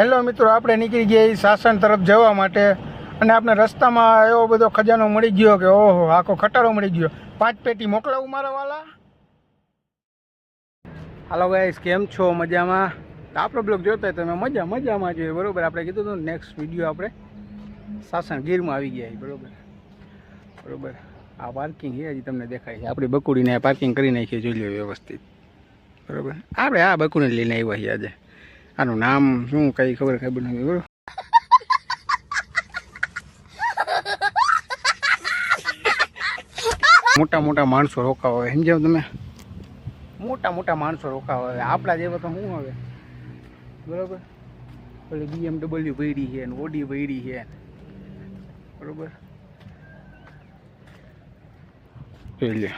Hello મિત્રો, આપણે નીકળી ગયા સાસણ તરફ જવા માટે અને આપણે રસ્તામાં એવો બધો ખજાનો મળી ગયો કે ઓહો, આખો ખટારો મળી ગયો. પાંચ પેટી મોકલાવું મારા વાલા? હાલો ગાઈસ કેમ છો? મજામાં? આપણો બ્લોગ જોતા તમે મજા, મજામાં જોઈએ બરોબર? આપણે કીધું હતું નેક્સ્ટ વીડિયો આપણે સાસણ ગીરમાં આવી ગયા બરોબર? બરોબર? આ પાર્કિંગ છે, હજી તમને દેખાય છે. આપણી બકુડીને પાર્કિંગ કરી નાખીએ જોઈ લો વ્યવસ્થિત. બરાબર? આપણે આ બકુડીને લઈને આવ્યા છીએ આજે. આનું નામ શું કઈ ખબર ખબર નથી બરોબર મોટા મોટા માણસો રોકાવા હોય સમજાવ તમે? મોટા મોટા માણસો રોકાવા હોય આપણા જેવા તો શું હવે બરોબર? પેલી બીએમડબલ્યુ ભરી છે ને ઓડી ભરી છે બરોબર? એટલે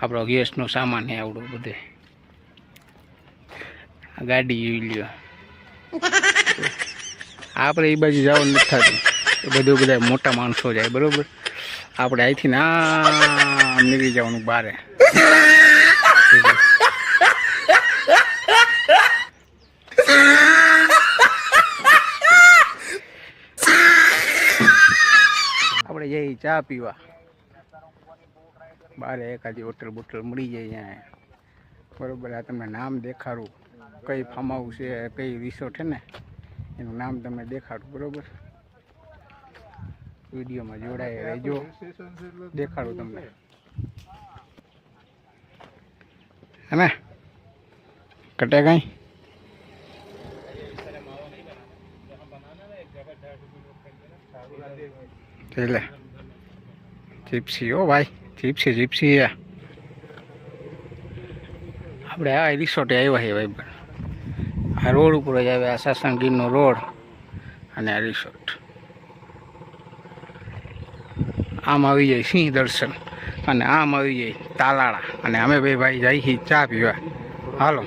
આપણો ગેસનો સામાન છે આવડો બધે. ગાડી જોઈ લ્યો. આપણે એ બાજુ જવાનું નથી થતું. એ બધું બધા મોટા માણસો જાય બરોબર? આપણે અહીંથી ના નીકળી જવાનું બારે. આપણે જઈએ ચા પીવા. બારે એકાદી હોટલ બોટલ મળી જાય ત્યાં બરોબર આ તમને નામ દેખાડું. કઈ ફાર્મ હાઉસ છે, કઈ રિસોર્ટ છે ને, એનું નામ તમને દેખાડું, બરોબર? વિડીયોમાં જોડાય રહેજો. દેખાડું તમને. હે કટે કઈ? એટલે જીપ્સી હો ભાઈ, જીપ્સી જીપ્સી આપણે આ રિસોર્ટે આવ્યા છે ભાઈ. આ રોડ ઉપર જ આવે, આ સાસણગીરનો રોડ અને આ રિસોર્ટ. આમ આવી જાય સિંહ દર્શન અને આમ આવી જાય તાલાળા. અને અમે બે ભાઈ જઈએ ચા પીવા. હાલો.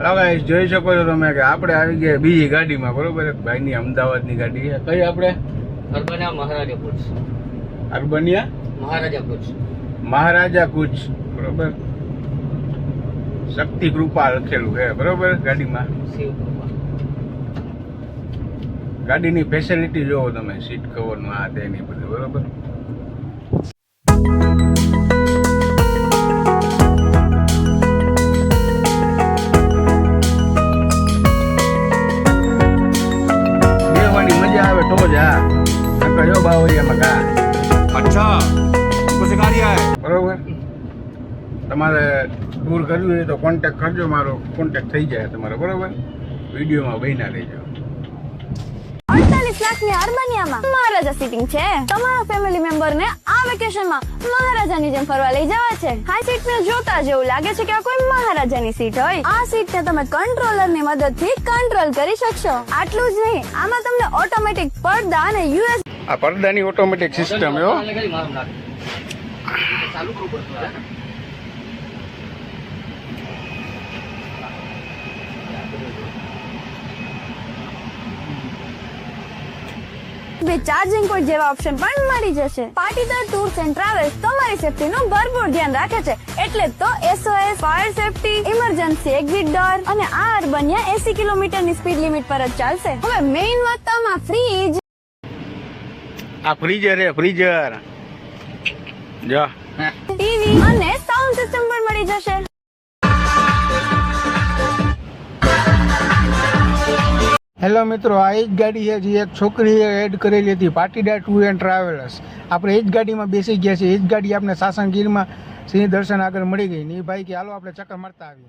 ગાઈસ જોઈ શકો છો તમે કે આપણે આવી ગયા બીજી ગાડીમાં બરોબર? એક ભાઈની અમદાવાદની ગાડી છે. કઈ આપણે? અર્બનિયા મહારાજા કુચ. અર્બનિયા? મહારાજા કુચ. મહારાજા કુચ બરોબર? શક્તિ કૃપા લખેલું છે બરોબર? ગાડીમાં. ગાડીની ફેસિલિટી જોવો તમે સીટ કવરનું આ તેની બધું બરોબર? મોટો કયો ભાવ એ મકા અચ્છા બરોબર. તમારે દૂર કરવી હોય તો કોન્ટેક કરજો મારો કોન્ટેક થઈ જાય તમારે બરોબર? વિડીયોમાં બહીના રહેજો. લાખની અર્બનિયામાં મહારાજા સીટિંગ છે. તમારા ફેમિલી મેમ્બર ને આ વેકેશનમાં મહારાજાની જેમ ફરવા લઈ જવા છે. આ સીટ ને જોતા જેવું લાગે છે કે આ કોઈ મહારાજાની સીટ હોય. આ સીટ ને તમે કંટ્રોલરની મદદ કંટ્રોલ કરી શકશો. આટલું જ નહીં, આમાં તમને ઓટોમેટિક પડદા અને યુએસ આ પડદાની ઓટોમેટિક સિસ્ટમ ચાલુ કરવું ચાર્જિંગ પોઈન્ટ જેવા ઓપ્શન પણ મળી જશે. પાટીદાર ટૂર્સ એન્ડ ટ્રાવેલ્સ તમારી સેફટી નું ભરપૂર ધ્યાન રાખે છે. એટલે તો SOS fire safety emergency exit door અને આ અર્બનિયા એસી કિલોમીટરની સ્પીડ લિમિટ પર જ ચાલશે. હવે મેઇન વાત તો આમાં ફ્રીજ આ ફ્રીજર હે ફ્રીજર જો. હેલો મિત્રો, આ એ ગાડી છે જે એક છોકરીએ એડ કરેલી હતી પાટીદાર ટૂર એન્ડ ટ્રાવેલર્સ. આપણે એ જ ગાડીમાં બેસી ગયા છીએ, એ જ ગાડી આપણે સાસણ ગીરમાં સિંહ દર્શન આગળ મળી ગઈ ને એ ભાઈ કે, હાલો, આપણે ચક્કર મારતા આવીએ.